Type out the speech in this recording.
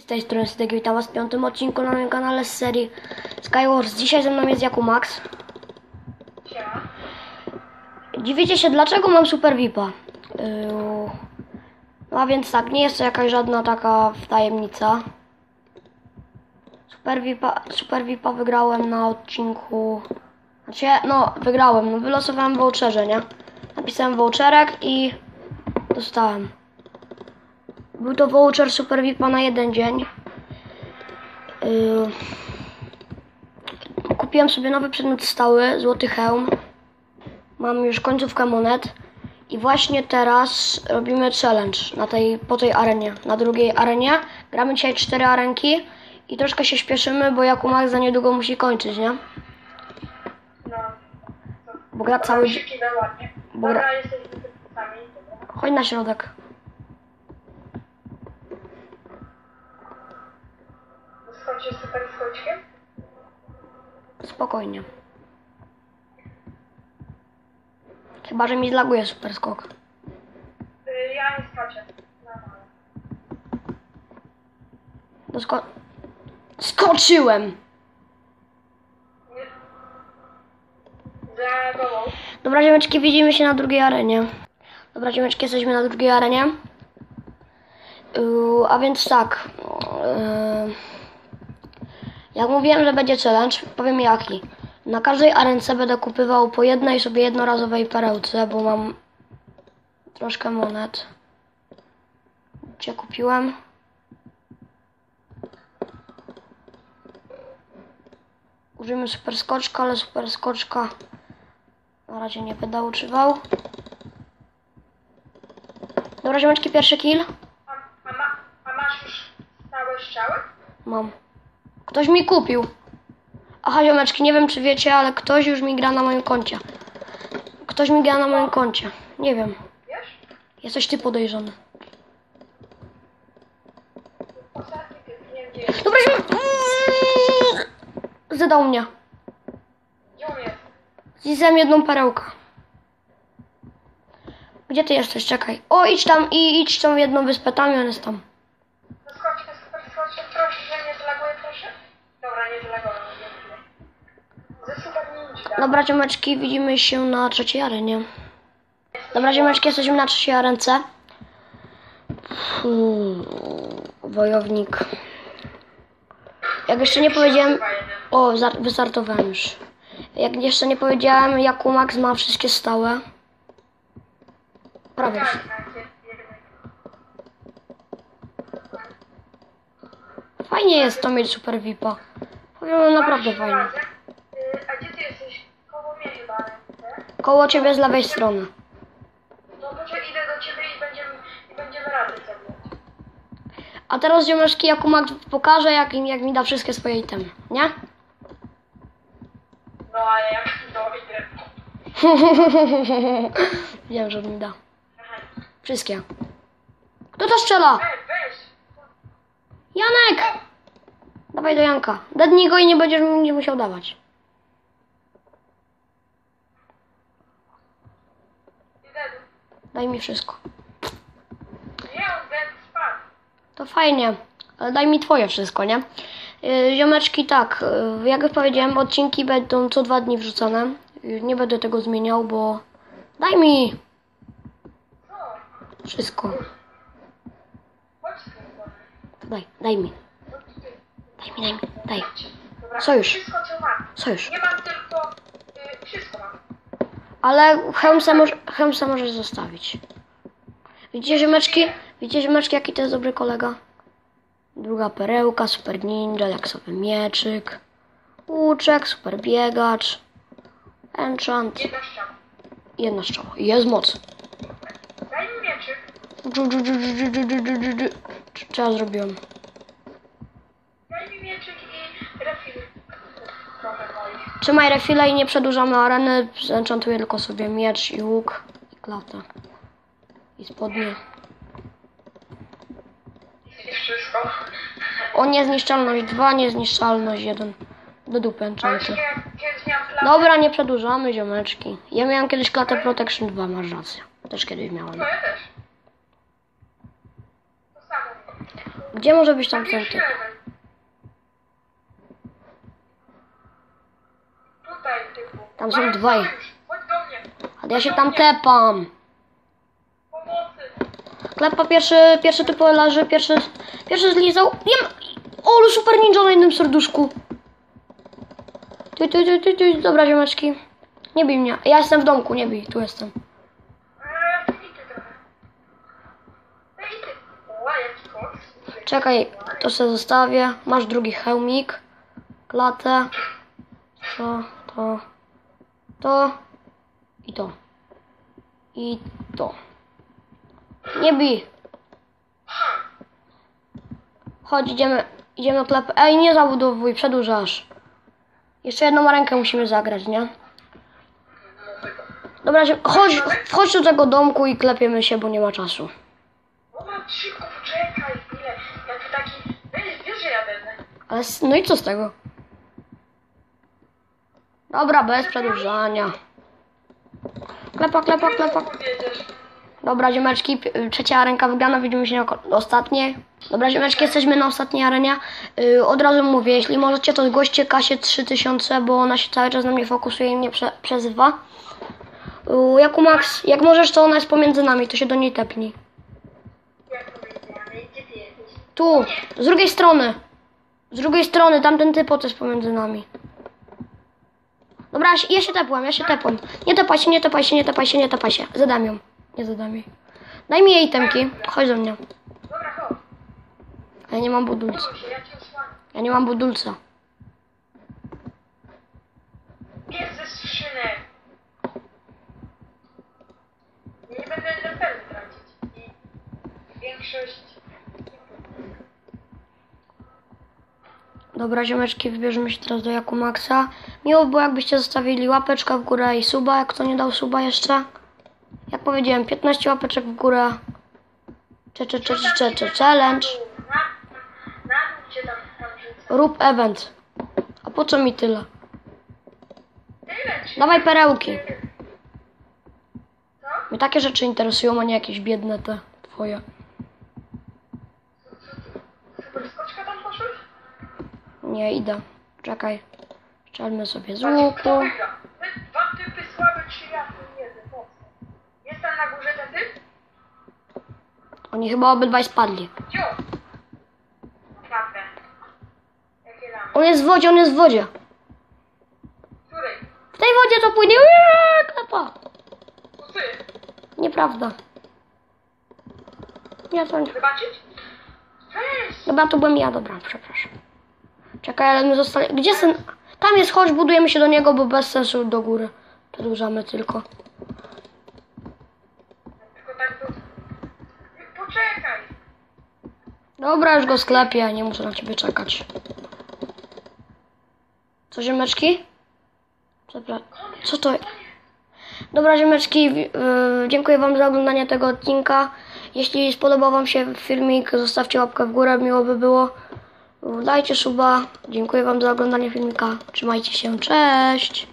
Z tej strony Sydek, witam was w piątym odcinku na moim kanale z serii Skywars. Dzisiaj ze mną jest Jakub Max. Dziwicie się, dlaczego mam Super VIPa? Yy, no a więc tak, nie jest to jakaś żadna taka tajemnica. Super VIPa, Super VIPa wygrałem na odcinku... Znaczy, no, wygrałem, no wylosowałem voucherze, nie? Napisałem voucherek i dostałem. Był to voucher Super VIPa na jeden dzień. Yy, kupiłem sobie nowy przedmiot stały, złoty hełm. Mam już końcówkę monet. I właśnie teraz robimy challenge na tej, po tej arenie, na drugiej arenie. Gramy dzisiaj cztery arenki i troszkę się śpieszymy, bo Jakumak za niedługo musi kończyć, nie? No. Bo gra cały dzień. Bo gra-. Chodź na środek. Skończysz super skoczkiem? Spokojnie. Chyba, że mi zlaguje super skok. Y, ja nie skaczę. Normalnie. Dosko- Skoczyłem! Nie. Dobra, ziomeczki, widzimy się na drugiej arenie. Dobra, ziomeczki, jesteśmy na drugiej arenie. Yy, a więc tak. Yy, jak mówiłem, że będzie challenge, powiem jaki. Na każdej arence będę kupywał po jednej sobie jednorazowej perełce, bo mam troszkę monet. Gdzie kupiłem? Użyjmy super skoczka, ale super skoczka na razie nie będę używał. Dobra, ziomeczki, pierwszy kill. A, a, ma, a masz już stałe strzały? Mam. Ktoś mi kupił. Aha, ziomeczki, nie wiem czy wiecie, ale ktoś już mi gra na moim koncie. Ktoś mi gra na moim koncie. Nie wiem. Jesteś ty podejrzany. Dobra, ziom... Zadał mnie. Zjadłem jedną perełkę. Gdzie ty jesteś? Czekaj. O, idź tam i idź tą jedną wyspę, tam on jest tam. Dobra, ziomeczki, widzimy się na trzeciej arenie. Dobra, ziomeczki, jesteśmy na trzeciej arence. Hmm, wojownik. Jak jeszcze nie powiedziałem... O, wystartowałem już. Jak jeszcze nie powiedziałem, Jakumax ma wszystkie stałe. Prawie. Tak, tak, jeden. Fajnie jest to mieć super VIPa. Powiem naprawdę fajnie. razem? Y, A gdzie ty jesteś? Koło mnie chyba, nie? Koło ciebie z lewej strony. No że idę do ciebie i będziemy, i będziemy razem zagrać. A teraz ziomeczki Jakumax pokaże, jak, jak mi da wszystkie swoje itemy, nie? No ale jak to idę. Wiem, że mi da. Wszystkie. Kto to strzela? Ej, weź! Janek! Dawaj do Janka. Dednij go i nie będziesz mi musiał dawać. Idę. Daj mi wszystko. Nie, on spadł. To fajnie, ale daj mi twoje wszystko, nie? Yy, ziomeczki, tak, yy, jak już powiedziałem, odcinki będą co dwa dni wrzucane. Yy, nie będę tego zmieniał, bo... Daj mi wszystko. To daj, daj mi. Daj mi, daj mi, daj. Sojusz. Sojusz. Nie mam tylko... Y, wszystko mam. Ale Hemsa, może, Hemsa możesz zostawić. Widzicie, ziomeczki? Widzicie, ziomeczki, jaki to jest dobry kolega? Druga perełka, super ninja, jak sobie mieczyk. Łuczek, super biegacz. Enchant. Jedna ściana. Jedna strzała. Jest moc. Daj mi mieczyk. Dżu, dżu, dżu, dżu, dżu, dżu, dżu, dżu. Co ja zrobiłem? Daj mi mieczyk i refil. Trochę moich. Trzymaj refile i nie przedłużamy areny. Zenchantuję tylko sobie miecz i łuk i klatę. I spodnie. I wszystko. O, niezniszczalność 2, niezniszczalność 1. Do dupy enchanty. Dobra, nie przedłużamy, ziomeczki. Ja miałem kiedyś klatę Protection 2, masz rację. Też kiedyś miałem. Gdzie może być tam ten Pierwszy typ? level. Tutaj typu. Tam są dwaj. Ale ja się tam. Pomocy. Klepa pierwszy, pierwszy typ leży, pierwszy, pierwszy zlizał. Wiem! O, ale super ninja na jednym serduszku. Ty, ty, ty, ty, ty. Dobra, ziomeczki. Nie bij mnie. Ja jestem w domku, nie bij. Tu jestem. Eee, koks. Czekaj, to sobie zostawię. Masz drugi hełmik. Klatę. To, to, to i to. I to. Nie bij. Chodź, idziemy, idziemy do klepy. Ej, nie zabudowuj, przedłużasz. Jeszcze jedną rękę musimy zagrać, nie? Dobra, chodź, chodź do tego domku i klepiemy się, bo nie ma czasu. Chwilę. Taki... Wiesz, wiesz, że ja będę. Ale, no i co z tego? Dobra, bez przedłużania. Klepa, klepa, klepa. Dobra, ziomeczki, pi- trzecia ręka wygrana, widzimy się na ostatniej. Dobra, ziomeczki, jesteśmy na ostatniej arenie. Yy, od razu mówię, jeśli możecie, to zgłoście Kasię 3000, bo ona się cały czas na mnie fokusuje i mnie prze- przezywa. Yy, Jaku Max, jak możesz, to ona jest pomiędzy nami, to się do niej. Jak jesteś? Tu, z drugiej strony. Z drugiej strony, tamten typ jest pomiędzy nami. Dobra, ja się- tepłem, ja się tepłem. Nie tepaj się, nie tepaj się, nie tepaj się, nie tepaj się. Zadam ją. Nie zadam jej. Daj mi jej temki. Chodź do mnie. Dobra, chodź. Ja nie mam budulca. Ja nie mam budulca. Ze. Nie będę tracić. I większość... Dobra, ziomeczki, wybierzemy się teraz do Jaku Maxa. Miło by było, jakbyście zostawili łapeczkę w górę i suba, jak kto nie dał suba jeszcze. Jak powiedziałem, 15 łapeczek w górę. Cze, cze, cze, cze, cze, cze, challenge. Rób event. A po co mi tyle? Dawaj perełki. Mnie takie rzeczy interesują, a nie jakieś biedne te twoje. Super skoczka tam poszłeś? Nie, idę. Czekaj. Strzelmy sobie z Patrz, łuku. kto wygra? Wy dwa typy słabe, czy ja? Nie wiem, po co? Jest tam na górze ten typ? Oni chyba obydwaj spadli. Gdzie? Naprawdę. Jakie? On jest w wodzie, on jest w wodzie. Której? W tej wodzie to płynie. Klepa. To ty. Nieprawda. Nie, to nie. Zobaczyć? Weź! Dobra, to byłem ja, dobra, przepraszam. Czekaj, ale my zostali... Gdzie sen? Tam jest, chodź, budujemy się do niego, bo bez sensu do góry. Przedłużamy tylko. Tylko tak. Poczekaj! Dobra, już go sklepię, nie muszę na ciebie czekać. Co, ziemeczki? Przepraszam. Co to? Dobra, ziemeczki, yy, dziękuję wam za oglądanie tego odcinka. Jeśli spodobał wam się filmik, zostawcie łapkę w górę, miło by było. Dajcie suba. Dziękuję wam za oglądanie filmika. Trzymajcie się, cześć!